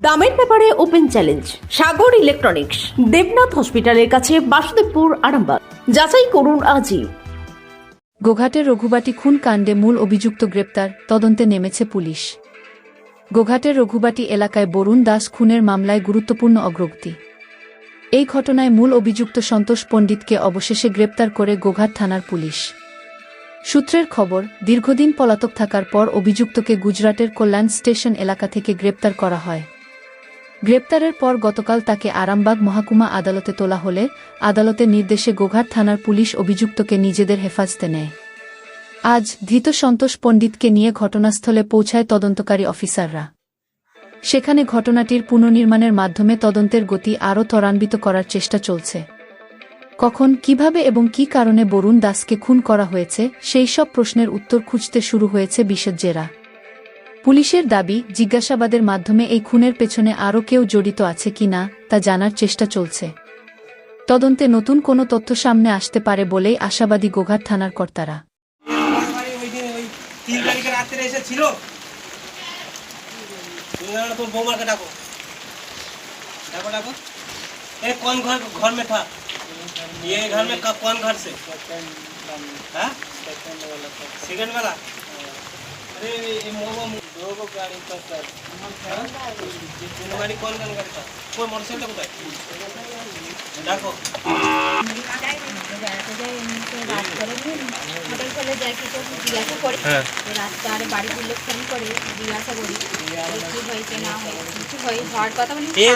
দামের ব্যাপারে open challenge, Sagar electronics, Debnath হসপিটালের কাছে বাসুদেবপুর, আরামবাগ। যাচাই করুন আজই। গোঘাটের রঘুবাটি খুন কাণ্ডে মূল অভিযুক্ত গ্রেপ্তার, তদন্তে নেমেছে পুলিশ। গোঘাটের রঘুবাটি এলাকায় বরুণ দাস খুনের মামলায় গুরুত্বপূর্ণ অগ্রগতি। এই ঘটনায় মূল অভিযুক্ত সন্তোষ পণ্ডিতকে অবশেষে গ্রেপ্তার করে গোঘাট থানার পুলিশ। সূত্রের খবর, দীর্ঘদিন পলাতক থাকার পর অভিযুক্তকে গুজরাটের কল্যাণ স্টেশন এলাকা থেকে গ্রেপ্তার করা হয়। গ্রেপ্তারের পর গতকাল তাকে আরামবাগ মহাকুমা আদালতে তোলা হলে আদালতের নির্দেশে গোঘাট থানার পুলিশ অভিযুক্তকে নিজেদের হেফাজতে নেয়। আজ ধৃত সন্তোষ পণ্ডিতকে নিয়ে ঘটনাস্থলে পৌঁছায় তদন্তকারী অফিসাররা। সেখানে ঘটনাটির পুনর্নির্মাণের মাধ্যমে তদন্তের গতি আরও ত্বরান্বিত করার চেষ্টা চলছে। কখন, কীভাবে এবং কী কারণে বরুণ দাসকে খুন করা হয়েছে, সেই সব প্রশ্নের উত্তর খুঁজতে শুরু হয়েছে বিশেষজ্ঞেরা পুলিশের দাবি জিজ্ঞাসাবাদের মাধ্যমে এই খুনের পেছনে আরও কেউ জড়িত আছে কিনা তা জানার চেষ্টা চলছে তদন্তে নতুন কোনো তথ্য সামনে আসতে পারে বলেই আশাবাদী গোঘাট থানার কর্তারা বাড়ি ওই দিন ওই তিন তারিখে রাত্রে এসেছিল তুমি জানো না, তোর বৌমাকে ডাকো ডাকো ডাকো ए कौन घर घर में था ये घर में कब कौन घर से हाँ सेकंड वाला अरे ये হ্যাঁ।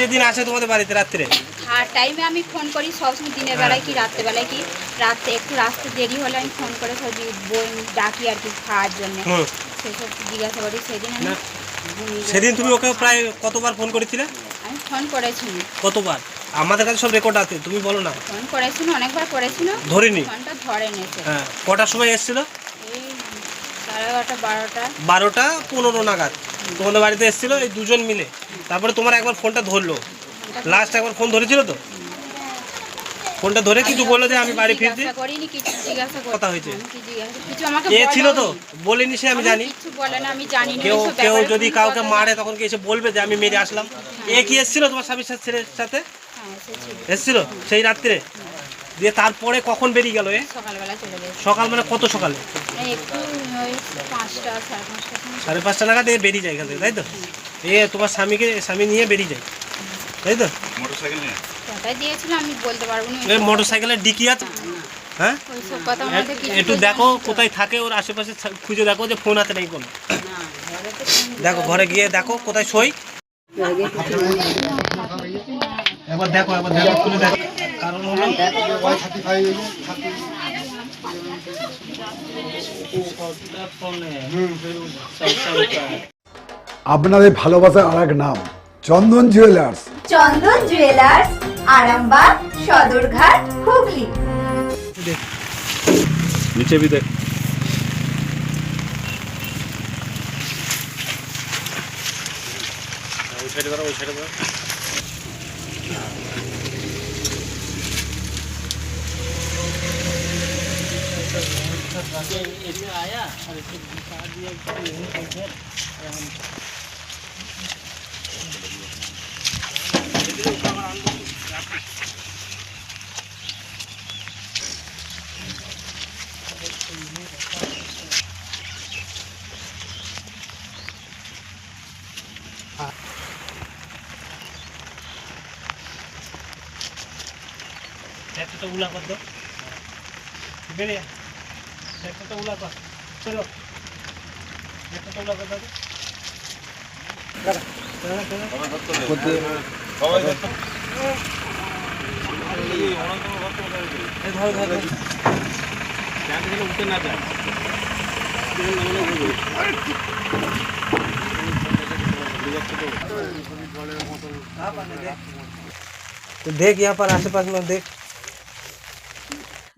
যেদিন আসে তোমাদের বাড়িতে রাত্রে? আর টাইমে আমি ফোন করি সবসময় দিনের বেলায় কি রাত্রেবেলায় কি রাত্রে একটু রাস্তা দেরি হলে আমি ফোন করে সব ডাকি আর কি খাওয়ার জন্য। সেসব জিজ্ঞাসা করি সেদিন আমি সেদিন তুমি ওকে প্রায় কতবার ফোন করেছিলে? আমি ফোন করেছি কতবার? আমাদের কাছে সব রেকর্ড আছে তুমি বলো না। ফোন করেছিল অনেকবার করেছিল। ধরিনি? ফোনটা হ্যাঁ কটার সময় এসেছিল? এই সাড়ে এগারোটা বারোটা। বারোটা পনেরো নাগাদ। তোমাদের বাড়িতে এসেছিল এই দুজন মিলে। তারপরে তোমার একবার ফোনটা ধরলো। লাস্ট একবার ফোন ধরেছিল তো? ফোনটা ধরে কিছু বলল যে আমি বাড়ি ফিরছি। কথা হয়েছে? এ ছিল তো? বলিনি সে আমি জানি। কিছু বলে না আমি জানি না কেউ কেউ যদি কাউকে মারে তখন কি এসে বলবে যে আমি মেরে আসলাম? এ কি এসেছিল তোমার স্বামীর সাথে ছেলের সাথে? হ্যাঁ এসেছিল। সেই রাত্রে? দিয়ে তারপরে কখন বেরিয়ে গেল এ? সকাল মানে কত সকালে? সাড়ে পাঁচটা নাগাদ এ বেরিয়ে যায় এখান থেকে তাই তো? এ তোমার স্বামীকে স্বামী নিয়ে বেরিয়ে যায় তাই তো? কোথায় দিয়েছিল আমি বলতে পারব না। মোটর সাইকেলের ডিকি আছে? হ্যাঁ? ওইসব কথা মধ্যে কিছু একটু দেখো কোথায় থাকে ওর আশেপাশে খুঁজে দেখো যে ফোন হাতে নেই কোনো। দেখো ঘরে গিয়ে দেখো কোথায় সই। একবার দেখো একবার দেখো খুলে দেখো। কারণ হলো আপনাদের ভালোবাসার আর এক নাম চন্দন জুয়েলার্স চন্দন জুয়েলার্স আরামবাগ সদরঘাট হুগলি नीचे भी देख একটা উলা কর বেরিয়ে একটা উলা কর চলো একটা উলা কর দাও तो देख यहाँ पर आस पास में देख।